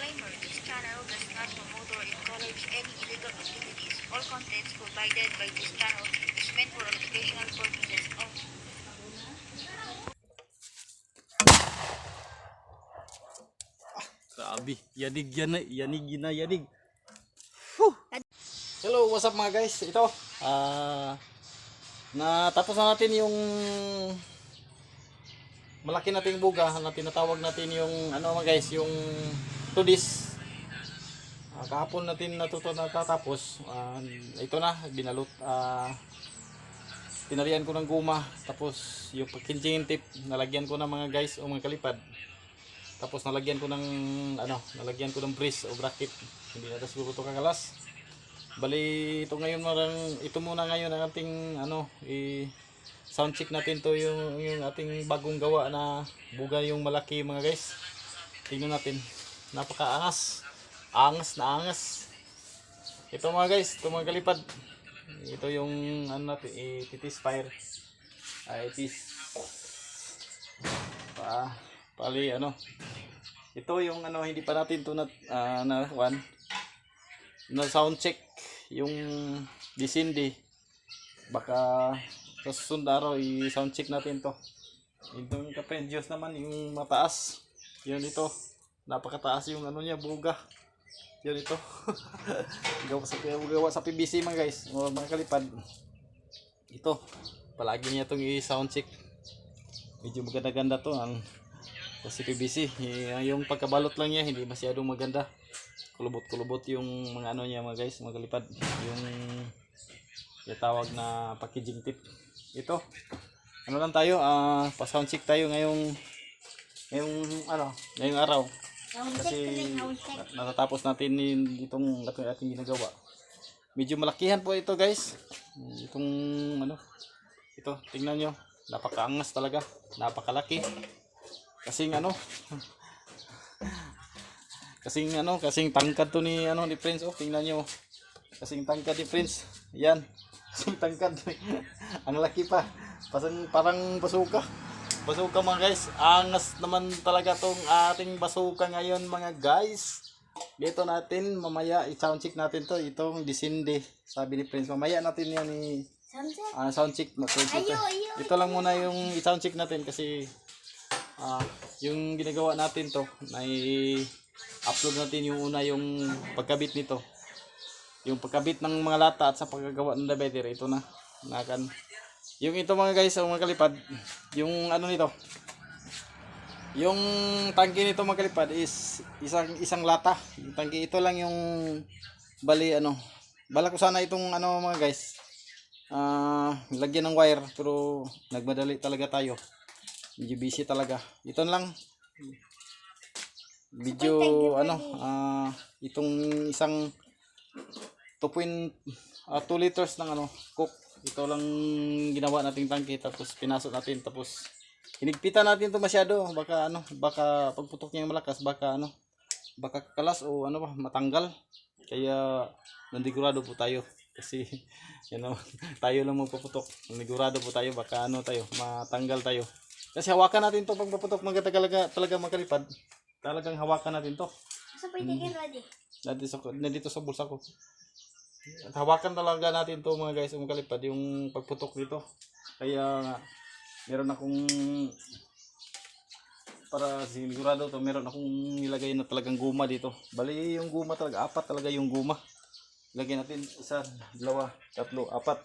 Disclaimer This channel does not promote or encourage any illegal activities. All contents provided by this channel is meant for educational purposes only. Grabe, yanig yan yanig yun na, yanig. Whew. Hello, what's up mga guys? Ito, ah, natapos na natin yung malaki nating buga na tinatawag natin yung ano mga guys, yung tudis. Ah, kahapon natin natuto natatapos. Ah, ito na, binalot. Ah, tinarian ko ng guma. Tapos yung kinching tip, nalagyan ko ng mga guys o mga kalipad. Tapos nalagyan ko ng ano, nalagyan ko ng brace o bracket. Hindi na siguro ito kakalas. Bali ito ngayon marang ito muna ngayon ang ating ano i sound check natin to yung yung ating bagong gawa na buga yung malaki mga guys. Tingnan natin. Napakaangas. Angas na angas. Ito mga guys, ito mga kalipad. Ito yung ano natin, ititis fire. Ay, itis. Pa, pali ano, ito yung ano hindi pa natin to na ah, na one na sound check yung disindi baka sa susunod araw i-sound check natin to itong kapendios naman yung mataas yun ito napakataas yung ano niya buga. Yun ito. Gawa sa gawa sa PVC mga guys. Mga, kalipad. Ito. Palagi niya itong i-sound check. Medyo maganda-ganda to ang kasi PVC y- yung pagkabalot lang niya hindi masyadong maganda. Kulubot-kulubot yung mga ano niya mga guys mga kalipad. Yung tawag na packaging tip. Ito. Ano lang tayo ah pa sound check tayo ngayong ngayong ano ngayong araw kasi na- natatapos natin itong ating, ating ginagawa. Medyo malakihan po ito guys. Itong ano ito tingnan nyo. Napakaangas talaga. Napakalaki. Kasing ano kasing ano kasing tangkad to ni ano ni Prince. Oh tingnan nyo. Kasing tangkad ni Prince. Yan. Kasing tangkad. Ang laki pa. Parang parang basuka basuka mga guys angas naman talaga tong ating basuka ngayon mga guys. Dito natin mamaya i-sound check natin to itong disinde. Sabi ni Prince mamaya natin yan i ah, sound check ito, ito lang muna yung i-sound check natin kasi ah yung ginagawa natin to na upload natin yung una yung pagkabit nito. Yung pagkabit ng mga lata at sa pagkagawa ng divider ito na. Nakan yung ito mga guys ang mga kalipad yung ano nito yung tangke nito mga kalipad is isang isang lata. Yung tangke ito lang yung bali ano bala ko sana itong ano mga guys ah lagyan ng wire pero nagmadali talaga tayo. Medyo busy talaga. Ito na lang. Medyo ano ah itong isang 2.2 liters ng ano cook ito lang ginawa nating tangke tapos pinasok natin tapos hinigpitan natin to masyado. Baka ano baka pagputok niya malakas baka ano baka kakalas o ano ba matanggal. Kaya nandigurado po tayo. Kasi you know, tayo lang magpaputok nandigurado po tayo baka ano tayo matanggal tayo. Kasi hawakan natin to pag paputok mga talaga makalipad. Talagang hawakan natin to. Sa pwede ka ready. nandito sa, nandito sa bulsa ko. At hawakan talaga natin to mga guys, yung kalipad, yung pagputok dito. Kaya meron akong para sigurado to, meron akong nilagay na talagang guma dito. Bali yung guma talaga, apat talaga yung guma. Lagyan natin isa, dalawa, tatlo, apat.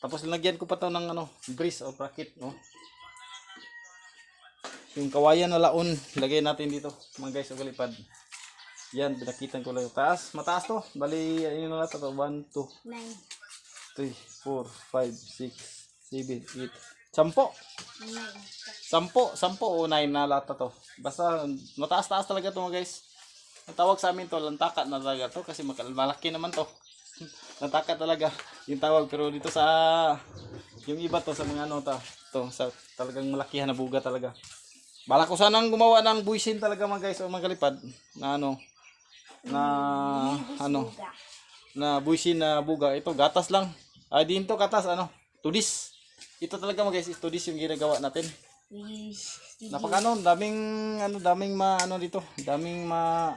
Tapos lagyan ko pa to ng ano, brace o bracket, no? Yung kawayan na laon, lagay natin dito, mga guys, o kalipad. Yan, pinakitan ko lang yung taas. Mataas to. Bali, ayun na lang to. 1, 2, Nine. 3, 4, 5, 6, 7, 8. Sampo. Sampo. Sampo o 9 na lata to. Basta, mataas-taas talaga to mga guys. Ang tawag sa amin to, lantakat na talaga to. Kasi malaki naman to. lantakat talaga yung tawag. Pero dito sa, yung iba to sa mga ano to. To, sa talagang malakihan na buga talaga. Bala ko sanang gumawa ng buisin talaga mga guys o mga kalipad. Na ano, na ano, na buisin na buga. Ito, gatas lang. Ay, din to gatas, ano, tudis. Ito talaga mga guys, is tudis yung ginagawa natin. Yes. Napaka ano, daming, ano, daming ma, ano dito, daming ma,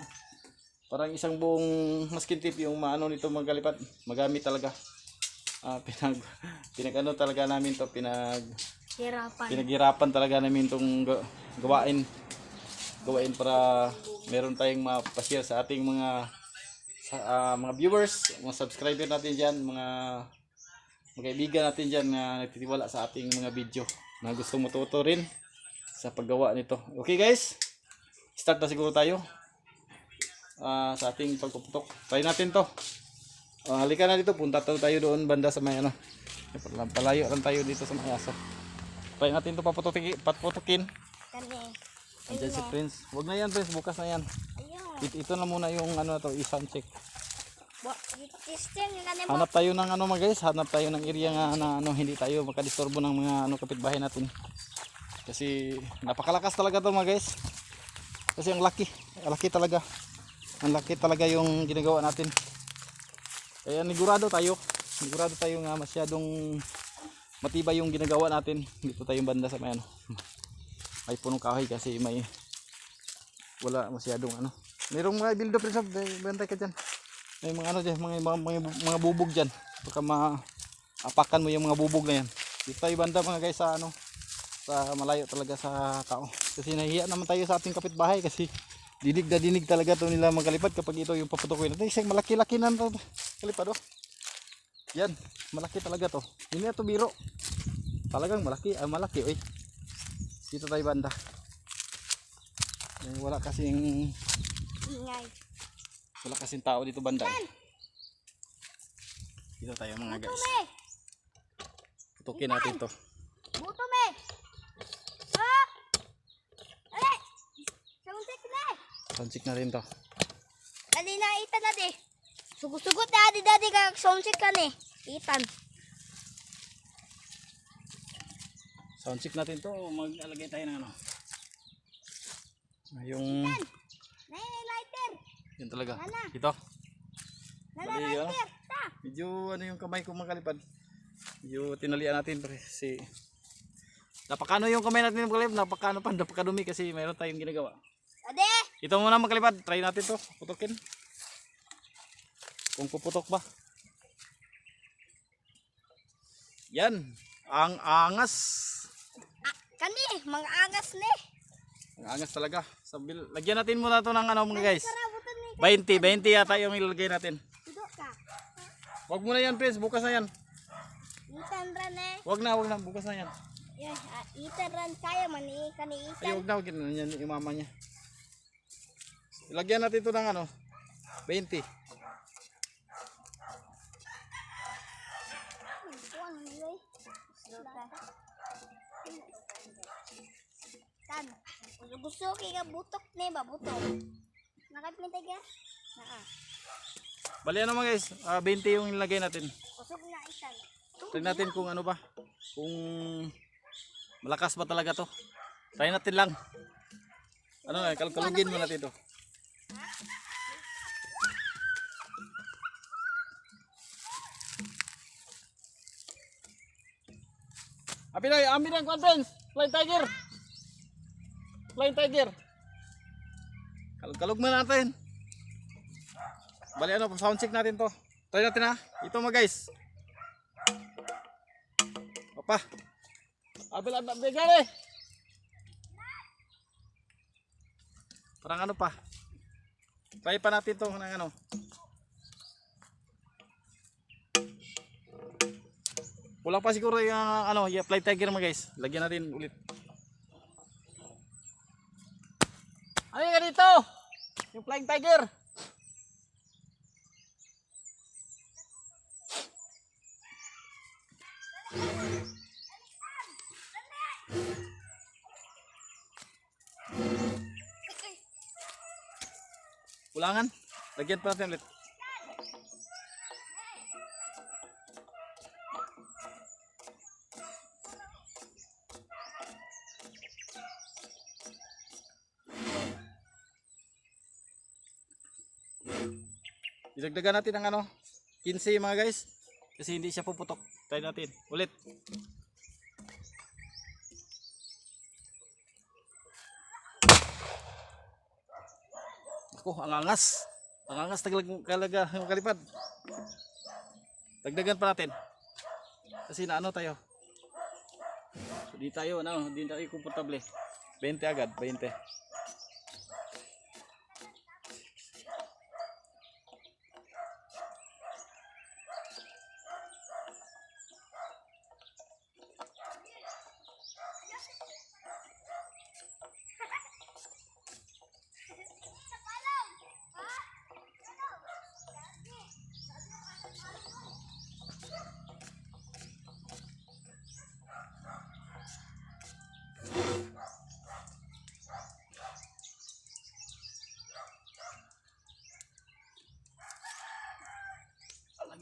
Parang isang buong maskin tip yung maano nito magkalipad. Magamit talaga. Ah, pinag pinag ano talaga namin to, pinag Hirapan. pinaghirapan talaga namin itong ga- gawain gawain para meron tayong mapashare sa ating mga sa, ah, mga viewers, mga subscriber natin diyan, mga mga kaibigan natin diyan na nagtitiwala sa ating mga video na gusto matuto rin sa paggawa nito. Okay guys, start na siguro tayo ah, sa ating pagpuputok. Try natin to. Ah, halika na dito, punta tayo doon banda sa may ano. Palayo lang tayo dito sa may aso. Try natin to paputukin, paputukin. Kani. Andiyan si Prince. Huwag na yan Prince, bukas na yan. Ayun. Ito, ito na muna yung ano to, i-sound check. Hanap tayo ng ano mga guys, hanap tayo ng area nga na ano, hindi tayo makadisturbo ng mga ano kapitbahay natin. Kasi napakalakas talaga to mga guys. Kasi ang laki, ang laki talaga. Ang laki talaga yung ginagawa natin. Kaya nigurado tayo. Nigurado tayo nga masyadong matibay yung ginagawa natin. Dito tayo banda sa may ano. May punong kahoy kasi may wala masyadong ano. Merong mga build up rin sa bantay ka dyan. May mga ano dyan, mga, mga, mga, mga bubog dyan. Baka maapakan mo yung mga bubog na yan. Dito tayo banda mga guys sa ano, sa malayo talaga sa tao. Kasi nahiya naman tayo sa ating kapitbahay kasi dinig na dinig talaga to nila magkalipad kapag ito yung paputukoy natin. Isang malaki-laki na to kalipad oh. Yan, malaki talaga to. Hindi na biro. Talagang malaki, ah, malaki oy. Dito tayo banda. Eh, wala kasing Ingay. wala kasing tao dito banda. eh. Dito tayo mga guys. Me. Putukin natin to. Buto me. Ah! Ale. Sauntek na. Pansik na rin to. Dali na itan na di. Sugot-sugot na di dadi ka sauntek ka ni. Itan. Soundcheck natin to. Maglalagay tayo ng ano. Yung, Nay, lighter. yun talaga. Nana. Ito. Bali, ah. Ta. Medyo ano yung kamay ko makalipad. Medyo tinalian natin kasi napakano yung kamay natin makalipad. Napakano pa, napakadumi kasi mayroon tayong ginagawa. Ade. Ito muna makalipad. Try natin to. Putukin. Kung puputok ba. Yan. Ang angas. Kani, mga angas ni. Ang angas talaga. Sabil, lagyan natin muna to ng ano mga guys. Karabutan ni. 20, 20 yata yung ilalagay natin. Wag mo na yan, Prince. Bukas na yan. Itan ran eh. Wag na, wag na. Bukas na yan. Yeah, ah, itan ran kaya man ni kani Ay, itan. wag na. Wag na yan yung mama niya. Ilagyan natin ito ng ano. 20. Tuwang ni. Tan. Gusto kay ka butok ni ba butok. Nakapintay ka? Naa. Bali ano mga guys, ah, 20 yung ilagay natin. Kusog na itan. Try natin kung ano ba. Kung malakas ba talaga to. Try natin lang. Ano eh, kal kalugin mo natin to. Api na, amin ang conference. Flying Tiger. Flying Tiger. Kalug mo natin. Bali ano, sound check natin to. Try natin ha. Ito mga guys. Papa. Abil abil bigare. Parang ano pa. Try pa natin to ng ano. Kulang pa siguro yung ano, yung fly tiger mga guys. Lagyan natin ulit. Dito? Yung flying tiger. Kulangan. Lagyan pa natin. Idagdagan natin ng ano, 15 mga guys. Kasi hindi siya puputok. Try natin. Ulit. Ako, ang angas. Ang angas kalaga yung kalipad. Dagdagan pa natin. Kasi naano tayo. So, di tayo, ano, di tayo komportable. 20 agad, 20.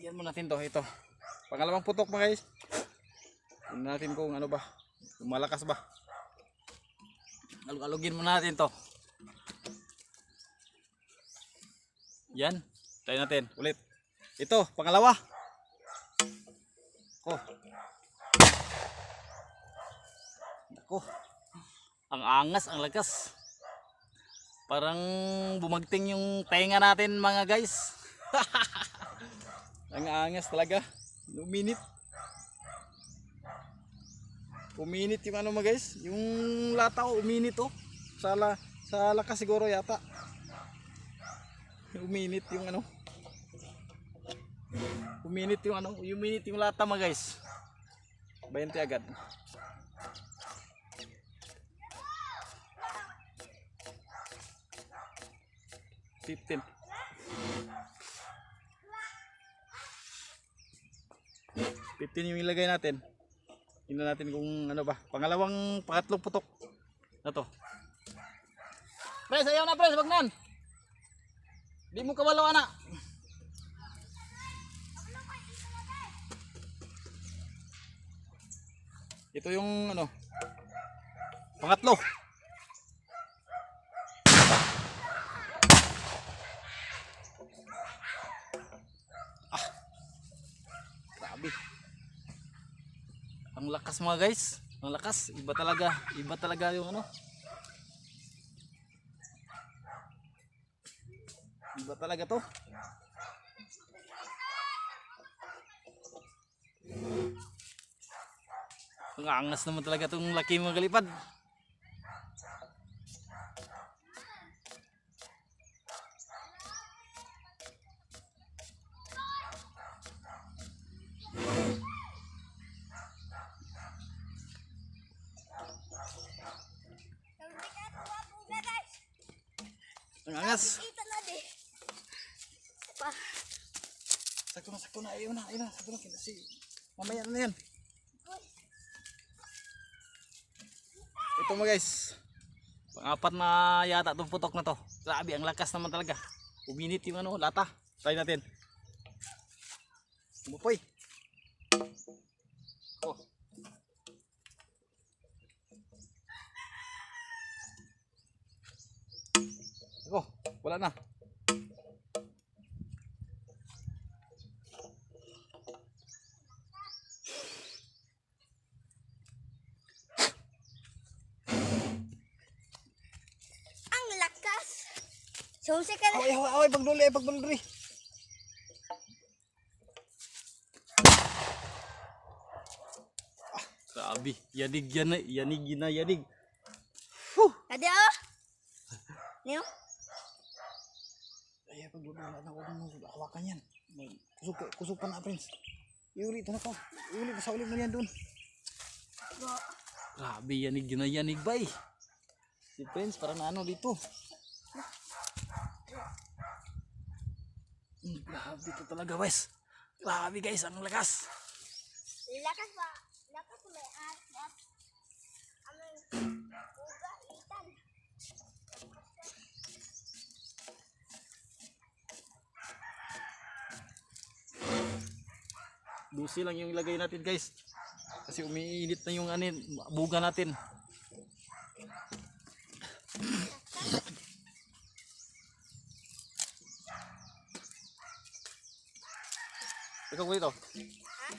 Lagyan mo natin to, ito. Pangalawang putok mga guys. Tingnan natin kung ano ba. Kung malakas ba. Alug-alugin mo natin to. Yan. Try natin. Ulit. Ito, pangalawa. Ko. Ako. Ang angas, ang lakas. Parang bumagting yung tenga natin mga guys. Ang angas talaga. Uminit. Uminit yung ano mga guys. Yung lata uminit oh. Sa, la, sa siguro yata. Uminit yung ano. Uminit yung ano. Uminit yung lata mga guys. 20 agad. Fifteen. 15 yung ilagay natin. Tingnan natin kung ano ba. Pangalawang, pangatlong putok. Na to. Pres, ayaw na pres, wag nan. Di mo kabalo ana. Ito yung ano. Pangatlo. Lakas mga guys. Ang lakas. Iba talaga. Iba talaga yung ano. Iba talaga to. Ang angas naman talaga itong laki mga kalipad. Ang angas. Kita na di. Pa. Sakto na, sakto na. Ayun na, ayun na. Sakto na. Kasi mamaya na yan. Ito mo guys. Pangapat na yata itong putok na to. Grabe, ang lakas naman talaga. Uminit yung ano, lata. Try natin. Umupoy. Oh. Ako, wala na. Ang lakas. Sumsi ka na. Away, away, away, pagduli, pagduli. Ah, grabe. Yanig yan na, yanig yun na, yanig. Adi oh. Niyo? Ay, pagduli, wala na, wala na, hawakan yan. Kusog pa na, Prince. Iuli, ito na ko. Iuli, sa ulit mo yan doon. Grabe, yanig yun na, yanig ba eh. Si Prince, para na ano dito. Hmm, grabe ito talaga, guys. Grabe, guys, ang lakas. Lakas. Lakas Busi lang yung ilagay natin guys. Kasi umiinit na yung anin, buga natin. Ikaw ko dito. Ha?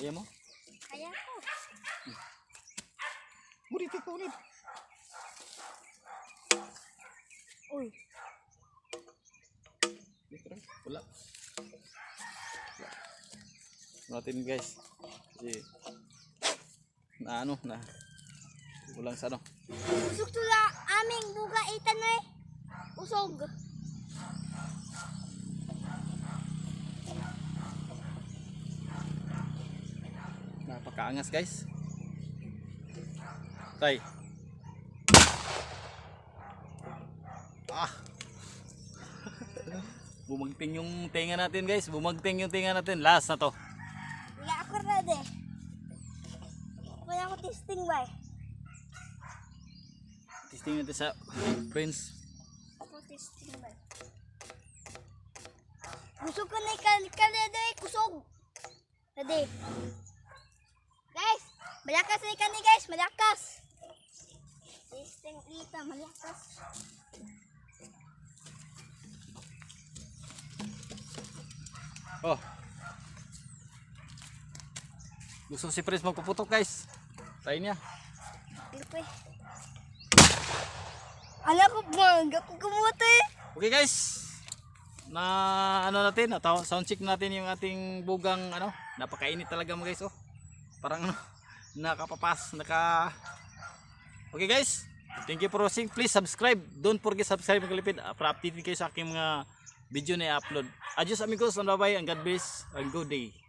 Ayan mo. Kaya ko. Ulit, ikaw ulit. Uy. Wala. Natin guys. Kasi na ano na kulang sa ano. Usog to la aming buga itan eh. Usog. Napakaangas guys. Tay. Ah. Bumagting yung tenga natin guys. Bumagting yung tenga natin. Last na to. Ready. Wala ako testing ba? Testing natin sa Prince. Ako testing ba? Usog ka na ikal kalede kusog. Ready. Guys, malakas na ikan ni guys, malakas. Testing ita, malakas. Oh. Gusto si Prince magpuputok guys. Try niya. Lipe. Ala ko bang, ako kumuti. Okay guys. Na ano natin, na sound check natin yung ating bugang ano, napakainit talaga mo guys oh. Parang ano, nakapapas, naka Okay guys. Thank you for watching. Please subscribe. Don't forget subscribe mga kalipid para updated kayo sa aking mga video na i-upload. Adios amigos, and bye-bye and God bless and good day.